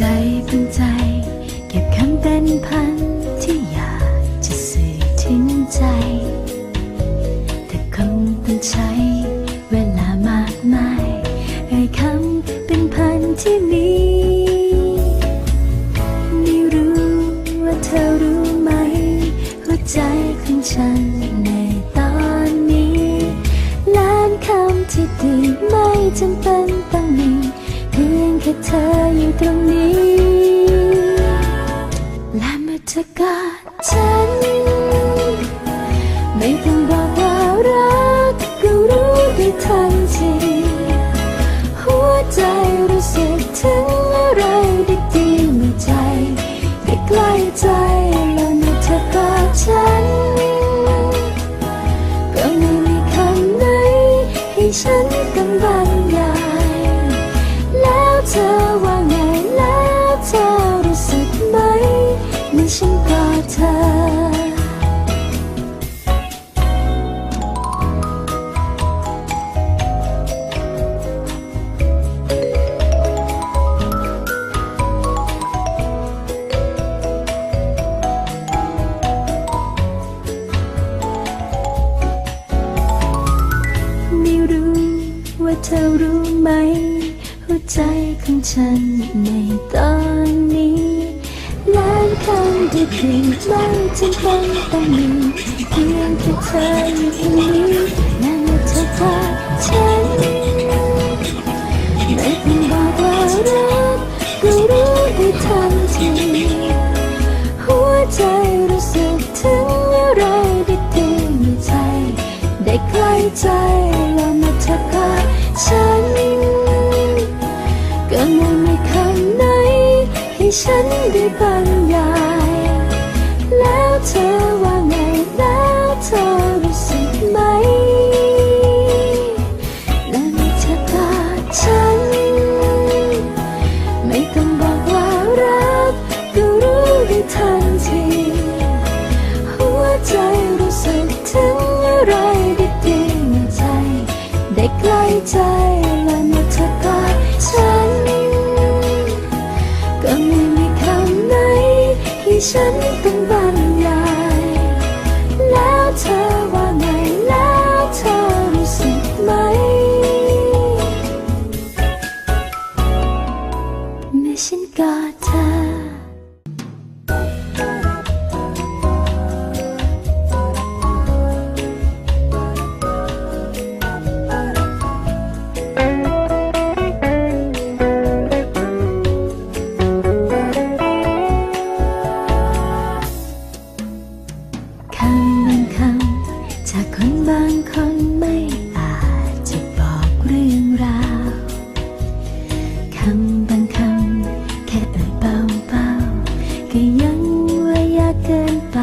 ใจเป็นใจ เก็บคำเป็นพันที่อยากจะสื่อถึงใจ แต่คำเป็นใช้เวลามากมายเอ้คำเป็นพันที่มีไม่รู้ว่าเธอรู้ไหมหัวใจของฉันในตอนนี้ล้านคำที่ดีไม่จำเป็น แค่เธออยู่ตรงนี้ ว่าเธอรู้ไหม หัวใจของฉันในตอนนี้ล้านคำดีดีไม่จำเป็นต้องมีเพียงแค่เธออยู่ตรงนี้และเมื่อเธอกอดฉันไม่ต้องบอกว่ารักก็รู้ได้ทันทีหัวใจรู้สึกถึงอะไรดีๆในใจ ได้ใกล้ใจแล้ว เมื่อเธอกอดฉันก็ไม่มีคำไหน ให้ฉันได้บรรยาย แล้วเธอว่าไงแล้วเธอรู้สึกไหมและเมื่อเธอกอดฉัน ไม่ต้องบอกว่ารักก็รู้ได้ทัน ใกล้ใจและเมื่อเธอกอดฉัน ก็ไม่มีคำไหนที่ฉันต้องบรรยาย แล้วเธอว่าไงแล้วเธอรู้สึกไหมเมื่อฉันกอดเธอ บางคนไม่อาจจะบอกเรื่องราวคำบางคำแค่เอ่ยเบาๆก็ยังว่ายากเกินไป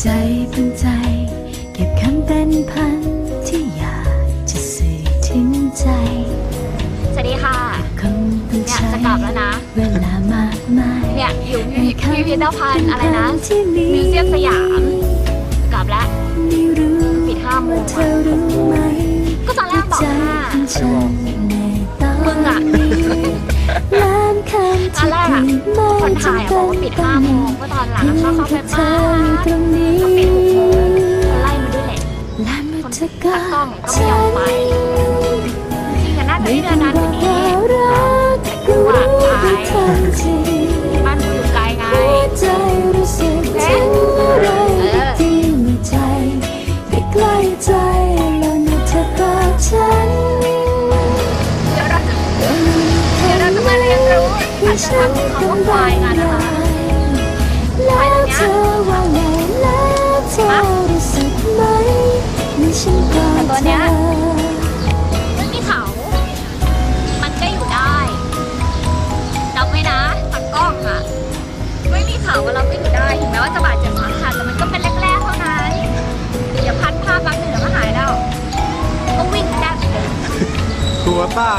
ใจเป็นใจ เก็บคำเป็นพันที่อยากจะสื่อถึงใจสวัสดีค่ะคงต้องเนี่ยใช้จะกลับแล้วนะ เวลามากมายเนี่ยอยู่พิพิพิพิธภัณฑ์อะไรนะที่มิวเซียมสยาม ห้าของฉันในตอนมึงอะนี้ล้านคำตอนที่แรกอะดีไม่คนถ่ายอะจำบอกว่าปิดห้าโมงก็ตอนหลังเพียอะงเข้าเข้าไปแค่เธบ้าออยู่ตรงนี้ก็ปิดหกโมงคนไล่มาด้วยแหละและเมื่อคนเธอตัดกล้องก็ไม่ยอมไปจริงๆอะน่าจะไม่ได้เดิต้อนงนานบกอ รู้อาจจะทำคำว่ายกันแล้วเธอว่าไงแล้วเธอรู้สึกไหมเมื่ฉันกอดแต่ตัวเนี้ยไม่มีเขา มันก็อยู่ได้จำไว้นะตักกล้องอะไม่มีเขาเราก็อยู่ได้ถึงแม้ว่าจะบาดเจ็บสาหัสแต่มันก็เป็นแรกๆเท่านั้นอย่าพัดภาพแป๊บหนึงเดี๋ยวก็หายแล้วก็วิ่งแค่ตัวต้า